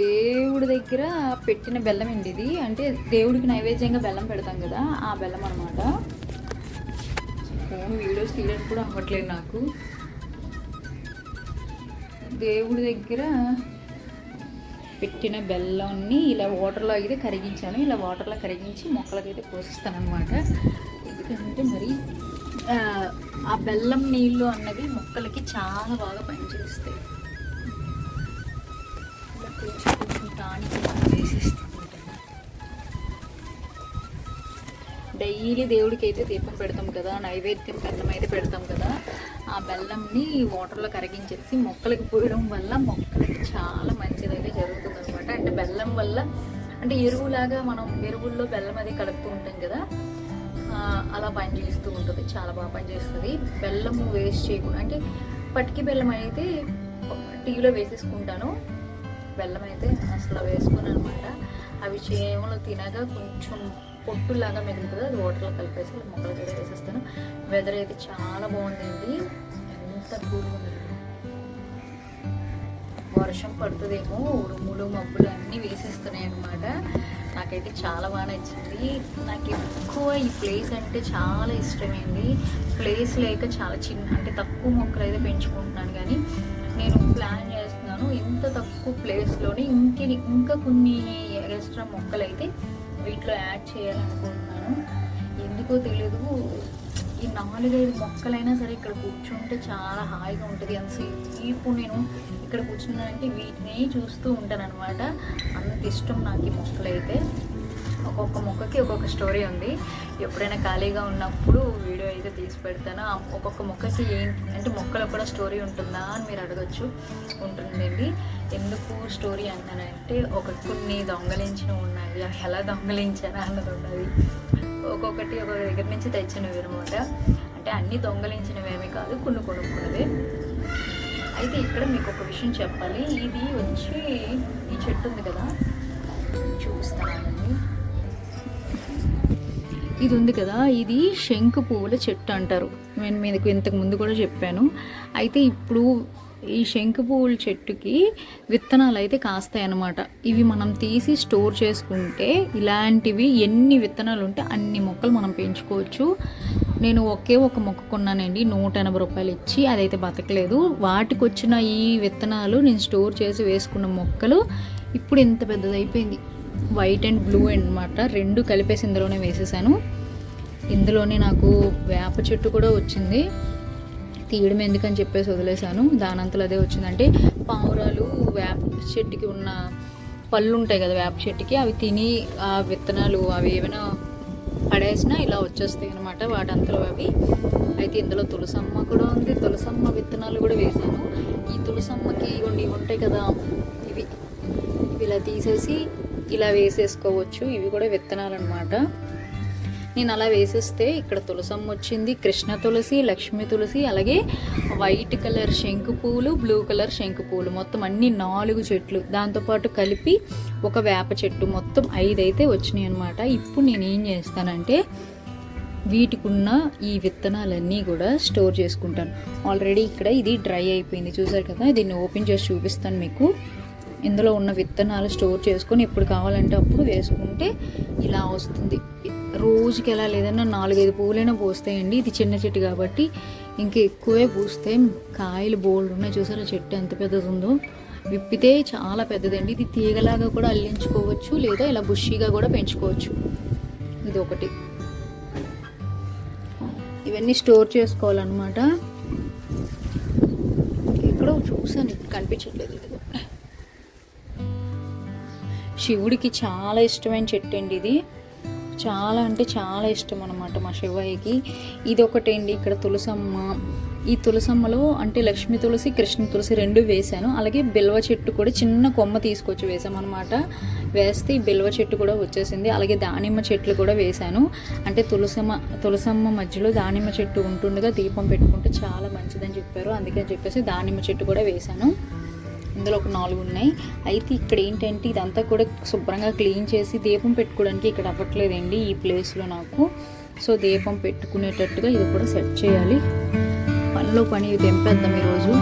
దేవుడి దగ్గర పెట్టిన బెల్లం అండి ఇది. అంటే దేవుడికి నైవేద్యంగా బెల్లం పెడతాం కదా ఆ బెల్లం అనమాట ఫోన్ వీడియోస్ తీయడానికి కూడా అవ్వట్లేదు నాకు. దేవుడి దగ్గర పెట్టిన బెల్లాన్ని ఇలా వాటర్లో అయితే కరిగించాను. ఇలా వాటర్లో కరిగించి మొక్కలకైతే పోషిస్తాను అనమాట ఎందుకంటే మరి ఆ, బెల్లం నీళ్ళు అన్నవి మొక్కలకి చాలా బాగా పనిచేస్తాయి. కొంచెం కొంచెం టానిక్ డైలీ దేవుడికి అయితే దీపం పెడతాం కదా నైవేద్యం బెల్లం అయితే పెడతాం కదా ఆ బెల్లంని వాటర్లో కరిగించేసి మొక్కలకి పోయడం వల్ల మొక్కలకి చాలా మంచిది అయితే జరుగుతుంది అనమాట అంటే బెల్లం వల్ల అంటే ఎరువులాగా మనం ఎరువుల్లో బెల్లం అది కలుపుతూ ఉంటాం కదా అలా పనిచేస్తూ ఉంటుంది చాలా బాగా పనిచేస్తుంది. బెల్లం వేస్ట్ చేయకుండా అంటే పటికి బెల్లం అయితే టీలో వేసేసుకుంటాను. బెల్లం అయితే అసలు వేసుకుని అనమాట అవి చేమలు తినగా కొంచెం పొట్టులాగా మిగులుతుంది. అది వాటర్లో కలిపేసి మొక్కలకి అయితే వేసేస్తాను. వెదర్ అయితే చాలా బాగుందండి. ఎంత కూల్గా ఉంది వర్షం పడుతుందేమో ఉరుములు మబ్బులు అన్నీ వేసేస్తున్నాయి అనమాట నాకైతే చాలా బాగా నచ్చింది. నాకు ఎక్కువ ఈ ప్లేస్ అంటే చాలా ఇష్టమైంది ప్లేస్ లేక చాలా చిన్న అంటే తక్కువ మొక్కలు అయితే పెంచుకుంటున్నాను. కానీ నేను ప్లాన్ చేస్తున్నాను ఇంత తక్కువ ప్లేస్లోనే ఇంక ఇంకా కొన్ని ఎక్స్ట్రా మొక్కలు అయితే వీటిలో యాడ్ చేయాలనుకుంటున్నాను. ఎందుకో తెలియదు ఈ నాలుగైదు మొక్కలైనా సరే ఇక్కడ కూర్చుంటే చాలా హాయిగా ఉంటుంది. అంతసేపు నేను ఇక్కడ కూర్చున్నానంటే వీటిని చూస్తూ ఉంటాను అనమాట అంత ఇష్టం నాకు ఈ మొక్కలైతే. ఒక్కొక్క మొక్కకి ఒక్కొక్క స్టోరీ ఉంది. ఎప్పుడైనా ఖాళీగా ఉన్నప్పుడు వీడియో అయితే తీసి పెడతాను. ఒక్కొక్క మొక్కకి ఏంటి అంటే మొక్కలో కూడా స్టోరీ ఉంటుందా అని మీరు అడగచ్చు ఉంటుందండి. ఎందుకు స్టోరీ అంటానంటే ఒక కొన్ని దొంగలించినవి ఉన్నాయి. ఎలా దొంగలించానా అన్నది ఉన్నది ఒక్కొక్కటి ఒక దగ్గర నుంచి తెచ్చినవి అనమాట అంటే అన్ని దొంగలించినవేమీ కాదు కొన్ని కొనుక్కున్నవే. అయితే ఇక్కడ మీకు ఒక విషయం చెప్పాలి. ఇది వచ్చి ఈ చెట్టు ఉంది కదా. చూపిస్తానండి ఇది ఉంది కదా ఇది శంకు పువ్వుల చెట్టు అంటారు. నేను మీకు ఇంతకు ముందు కూడా చెప్పాను. అయితే ఇప్పుడు ఈ శంకు పువ్వుల చెట్టుకి విత్తనాలు అయితే కాస్తాయి అన్నమాట ఇవి మనం తీసి స్టోర్ చేసుకుంటే ఇలాంటివి ఎన్ని విత్తనాలు ఉంటే అన్ని మొక్కలు మనం పెంచుకోవచ్చు. నేను ఒకే ఒక మొక్క కొన్నానండి నూట ఎనభై రూపాయలు ఇచ్చి అదైతే బతకలేదు. వాటికి వచ్చిన ఈ విత్తనాలు నేను స్టోర్ చేసి వేసుకున్న మొక్కలు ఇప్పుడు ఇంత పెద్దదైపోయింది. వైట్ అండ్ బ్లూ అన్నమాట. రెండు కలిపేసి ఇందులోనే వేసేసాను. ఇందులోనే నాకు వేప చెట్టు కూడా వచ్చింది. తీయడం ఎందుకని చెప్పేసి వదిలేశాను. దానంతలో అదే వచ్చిందంటే పావురాలు వేప చెట్టుకి ఉన్న పళ్ళు ఉంటాయి కదా వేప చెట్టుకి అవి తిని ఆ విత్తనాలు అవి ఏమైనా పడేసినా ఇలా వచ్చేస్తాయి అనమాట వాటంతలో అవి. అయితే ఇందులో తులసమ్మ కూడా ఉంది. తులసమ్మ విత్తనాలు కూడా వేసాను. ఈ తులసమ్మకి ఇవి ఉంటాయి కదా ఇవి. ఇవి ఇలా తీసేసి ఇలా వేసేసుకోవచ్చు. ఇవి కూడా విత్తనాలు అనమాట నేను అలా వేసేస్తే ఇక్కడ తులసమ్మ వచ్చింది కృష్ణ తులసి లక్ష్మి తులసి అలాగే వైట్ కలర్ శంకు పూలు బ్లూ కలర్ శంకు పూలు. మొత్తం అన్ని నాలుగు చెట్లు. దాంతోపాటు కలిపి ఒక వేప చెట్టు మొత్తం ఐదు అయితే వచ్చినాయి అనమాట ఇప్పుడు నేను ఏం చేస్తానంటే వీటికున్న ఈ విత్తనాలన్నీ కూడా స్టోర్ చేసుకుంటాను. ఆల్రెడీ ఇక్కడ ఇది డ్రై అయిపోయింది. చూసారు కదా? దీన్ని ఓపెన్ చేసి చూపిస్తాను మీకు. ఇందులో ఉన్న విత్తనాలు స్టోర్ చేసుకొని ఎప్పుడు కావాలంటే అప్పుడు వేసుకుంటే ఇలా వస్తుంది. రోజుకి ఎలా లేదన్నా నాలుగైదు పువ్వులైనా పోస్తాయండి. ఇది చిన్న చెట్టు కాబట్టి ఇంకా ఎక్కువే పూస్తాయి. కాయలు బోల్డ్ ఉన్నాయి చూసారా? చెట్టు ఎంత పెద్దది ఉందో విప్పితే చాలా పెద్దదండి. ఇది తీగలాగా కూడా అల్లించుకోవచ్చు లేదా ఇలా బుషీగా కూడా పెంచుకోవచ్చు. ఇది ఒకటి ఇవన్నీ స్టోర్ చేసుకోవాలన్నమాట. ఎక్కడో చూసాను కనిపించట్లేదు. ఇది శివుడికి చాలా ఇష్టమైన చెట్టు అండి ఇది. చాలా అంటే చాలా ఇష్టం అనమాట మా శివయ్యకి. ఇది ఒకటండి ఇక్కడ తులసమ్మ. ఈ తులసమ్మలో అంటే లక్ష్మి తులసి కృష్ణ తులసి రెండు వేశాను. అలాగే బిల్వ చెట్టు కూడా చిన్న కొమ్మ తీసుకొచ్చి వేసామన్నమాట వేస్తే ఈ బిల్వ చెట్టు కూడా వచ్చేసింది. అలాగే దానిమ్మ చెట్లు కూడా వేశాను. అంటే తులసమ్మ తులసమ్మ మధ్యలో దానిమ్మ చెట్టు ఉంటుండగా దీపం పెట్టుకుంటే చాలా మంచిదని చెప్పారు. అందుకని చెప్పేసి దానిమ్మ చెట్టు కూడా వేశాను. ఇందులో ఒక నాలుగు ఉన్నాయి. అయితే ఇక్కడ ఏంటంటే ఇదంతా కూడా శుభ్రంగా క్లీన్ చేసి దీపం పెట్టుకోవడానికి ఇక్కడ అవ్వట్లేదండి ఈ ప్లేస్లో నాకు. సో దీపం పెట్టుకునేటట్టుగా ఇది కూడా సెట్ చేయాలి. పనిలో పని తెంపేద్దాం ఈరోజు.